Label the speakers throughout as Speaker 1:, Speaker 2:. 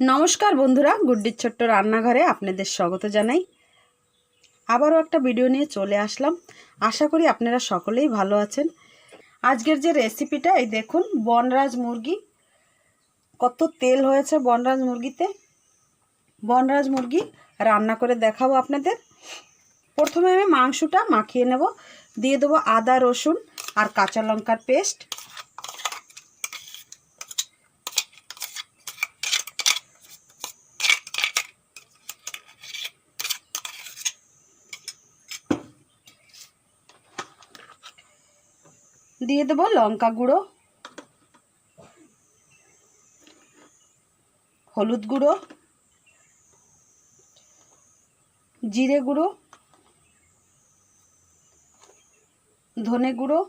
Speaker 1: নমস্কার বন্ধুরা, গুড্ডির ছোট্ট রান্নাঘরে আপনাদের স্বাগত জানাই। আবারও একটা ভিডিও নিয়ে চলে আসলাম। আশা করি আপনারা সকলেই ভালো আছেন। আজকের যে রেসিপিটা এই দেখুন, বনরাজ মুরগি। কত তেল হয়েছে বনরাজ মুরগিতে। বনরাজ মুরগি রান্না করে দেখাবো আপনাদের। প্রথমে আমি মাংসটা মাখিয়ে নেব। দিয়ে দেবো আদা, রসুন আর কাঁচা লঙ্কার পেস্ট। দিয়ে দেবো লঙ্কা গুঁড়ো, হলুদ গুঁড়ো, জিরে গুঁড়ো, ধনে গুঁড়ো,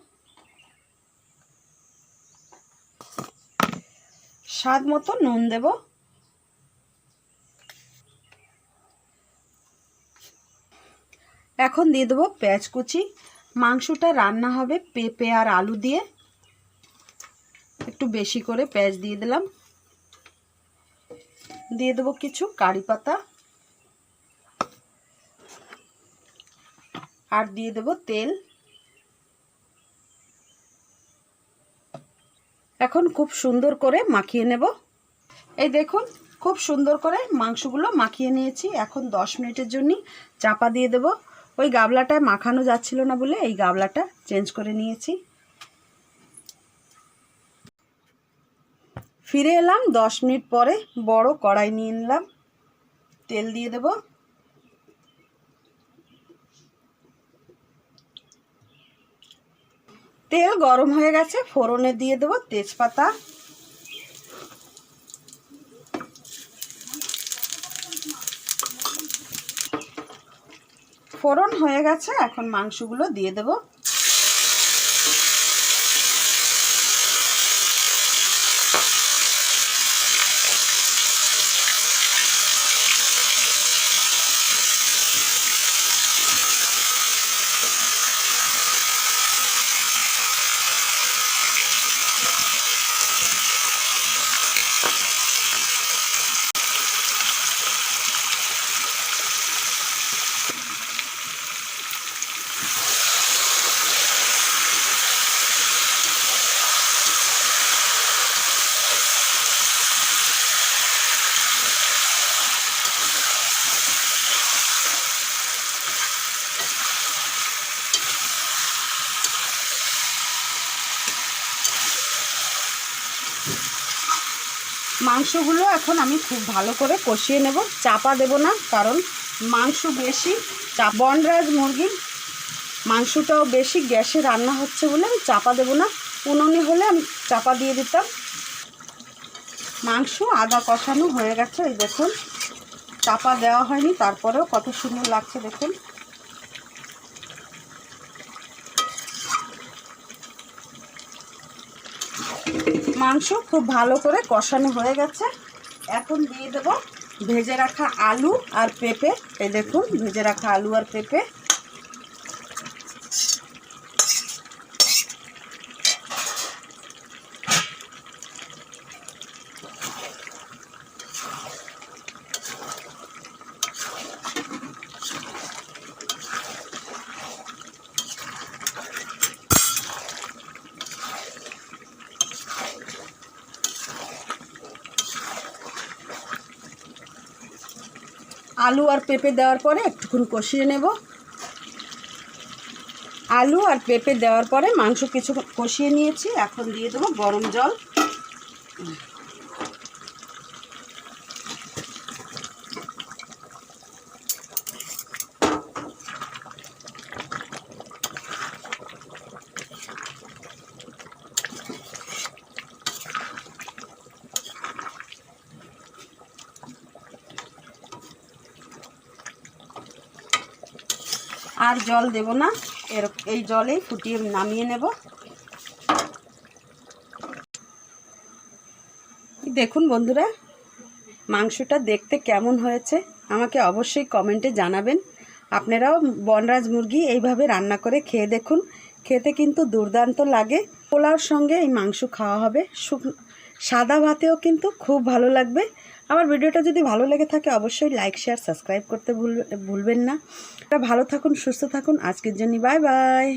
Speaker 1: স্বাদ মতো নুন দেব। এখন দিয়ে দেবো পেঁয়াজ কুচি মাংসটা রান্না হবে পেঁপে আর আলু দিয়ে। একটু বেশি করে পেঁয়াজ দিয়ে দিলাম। দিয়ে দেবো কিছু কারি পাতা। আর দিয়ে দেবো তেল। এখন খুব সুন্দর করে মাখিয়ে নেব। এই দেখুন, খুব সুন্দর করে মাংসগুলো মাখিয়ে নিয়েছি। এখন দশ মিনিটের জন্য চাপা দিয়ে দেবো। ওই গাবলাটায় মাখানো যাচ্ছিল না বলে এই গাবলাটা চেঞ্জ করে নিয়েছি। ফিরে এলাম, দশ মিনিট পরে বড় কড়াই নিয়ে নিলাম। তেল দিয়ে দেব। তেল গরম হয়ে গেছে, ফোড়নে দিয়ে দেবো তেজপাতা। ফোড়ন হয়ে গেছে এখন মাংসগুলো দিয়ে দেব। মাংসগুলো এখন আমি খুব ভালো করে কষিয়ে নেব। চাপা দেব না, কারণ মাংস বেশি, চা বনরাজ মুরগির মাংসটাও বেশি, গ্যাসে রান্না হচ্ছে বলে আমি চাপা দেব না। উনুনে হলে আমি চাপা দিয়ে দিতাম। মাংস আদা কষানো হয়ে গেছে, এই দেখুন। চাপা দেওয়া হয়নি, তারপরেও কত সুন্দর লাগছে দেখুন। মাংস খুব ভালো করে কষানো হয়ে গেছে। এখন দিয়ে দেব ভেজে রাখা আলু আর পেঁপে। এই দেখুন, ভেজে রাখা আলু আর পেঁপে। আলু আর পেঁপে দেওয়ার পরে একটুক্ষণ কষিয়ে নেব। আলু আর পেঁপে দেওয়ার পরে মাংস কিছু কষিয়ে নিয়েছি। এখন দিয়ে দেবো গরম জল। আর জল দেব না। এর এই জলেই ফুটিয়ে নামিয়ে নেব। দেখুন বন্ধুরা, মাংসটা দেখতে কেমন হয়েছে? আমাকে অবশ্যই কমেন্টে জানাবেন। আপনারাও বনরাজ মুরগি এইভাবে রান্না করে খেয়ে দেখুন। খেতে কিন্তু দুর্দান্ত লাগে। পোলাওর সঙ্গে এই মাংস খাওয়া হবে। সাদা ভাতেও কিন্তু খুব ভালো লাগবে। আমার ভিডিওটা যদি ভালো লেগে থাকে, অবশ্যই লাইক শেয়ার সাবস্ক্রাইব করতে ভুল ভুলবেন না। ভালো থাকুন, সুস্থ থাকুন। আজকের জন্য বাই বাই